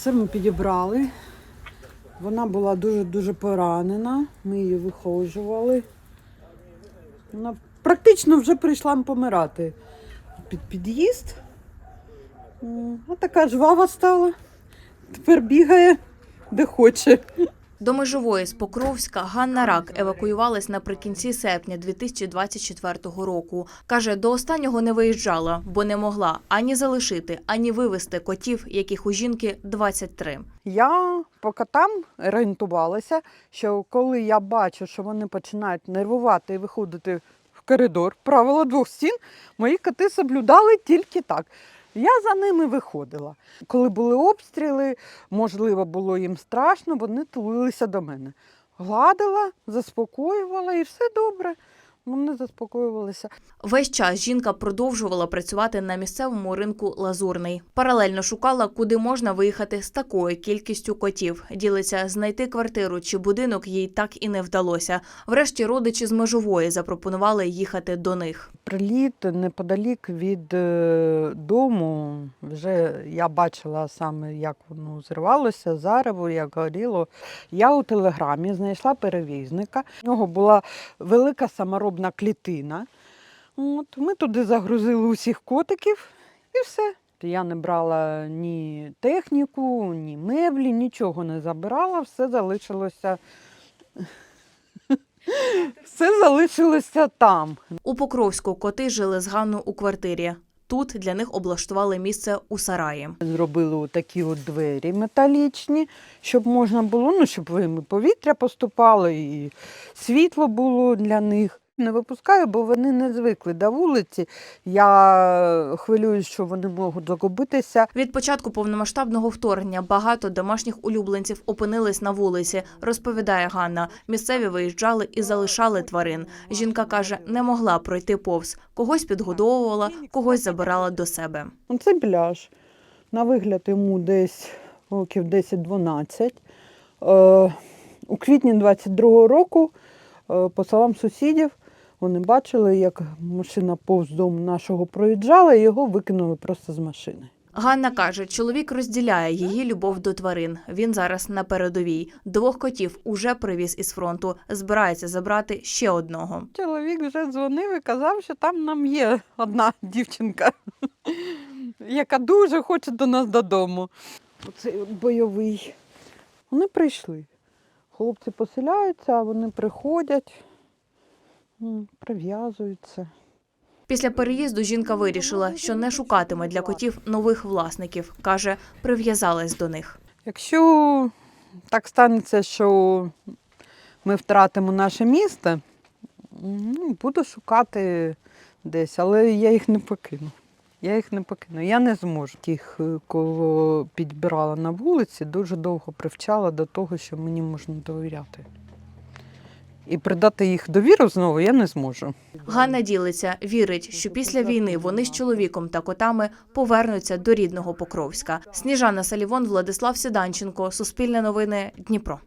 Це ми підібрали. Вона була дуже-дуже поранена. Ми її виходжували. Вона практично вже прийшла помирати під під'їзд. А така жвава стала. Тепер бігає де хоче. До межової з Покровська Ганна Рак евакуювалась наприкінці серпня 2024 року. Каже, до останнього не виїжджала, бо не могла ані залишити, ані вивезти котів, яких у жінки 23. Я по котам орієнтувалася, що коли я бачу, що вони починають нервувати і виходити в коридор, правила двох стін, мої коти соблюдали тільки так. Я за ними виходила. Коли були обстріли, можливо, було їм страшно, вони тулилися до мене. Гладила, заспокоювала і все добре. Вони заспокоювалися. Весь час жінка продовжувала працювати на місцевому ринку Лазурний. Паралельно шукала, куди можна виїхати з такою кількістю котів. Ділиться, знайти квартиру чи будинок їй так і не вдалося. Врешті родичі з межової запропонували їхати до них. Приліт неподалік від е, дому. Вже я бачила саме, як воно зривалося, зарево, як горіло. Я у телеграмі знайшла перевізника. У нього була велика саморобна клітина. От, ми туди загрузили усіх котиків і все. Я не брала ні техніку, ні меблі, нічого не забирала, все залишилося. Все залишилося там. У Покровську коти жили з Ганною у квартирі. Тут для них облаштували місце у сараї. Зробили такі от двері металічні, щоб можна було, ну, щоб повітря поступало, і світло було для них. Не випускаю, бо вони не звикли до вулиці. Я хвилююсь, що вони можуть загубитися. Від початку повномасштабного вторгнення багато домашніх улюбленців опинились на вулиці, розповідає Ганна. Місцеві виїжджали і залишали тварин. Жінка каже, не могла пройти повз. Когось підгодовувала, когось забирала до себе. Ну, Це пляж. На вигляд йому десь років 10-12. Е, у квітні 22-го року, е, по словам сусідів, вони бачили, як машина повз дому нашого проїжджала і його викинули просто з машини. Ганна каже, чоловік розділяє її любов до тварин. Він зараз на передовій. Двох котів уже привіз із фронту. Збирається забрати ще одного. Чоловік вже дзвонив і казав, що там нам є одна дівчинка, яка дуже хоче до нас додому. Оцей бойовий. Вони прийшли. Хлопці поселяються, а вони приходять, прив'язуються. Після переїзду жінка вирішила, що не шукатиме для котів нових власників. каже, прив'язалась до них. Якщо так станеться, що ми втратимо наше місто, ну, буду шукати десь, але я їх не покину. Я їх не покину. Я не зможу. Тих, е, кого підбирала на вулиці, дуже довго привчала до того, що мені можна довіряти. І придати їх довіру знову я не зможу. Ганна ділиться, вірить, що після війни вони з чоловіком та котами повернуться до рідного Покровська. Сніжана Салівон, Владислав Сіданченко, Суспільне новини, Дніпро.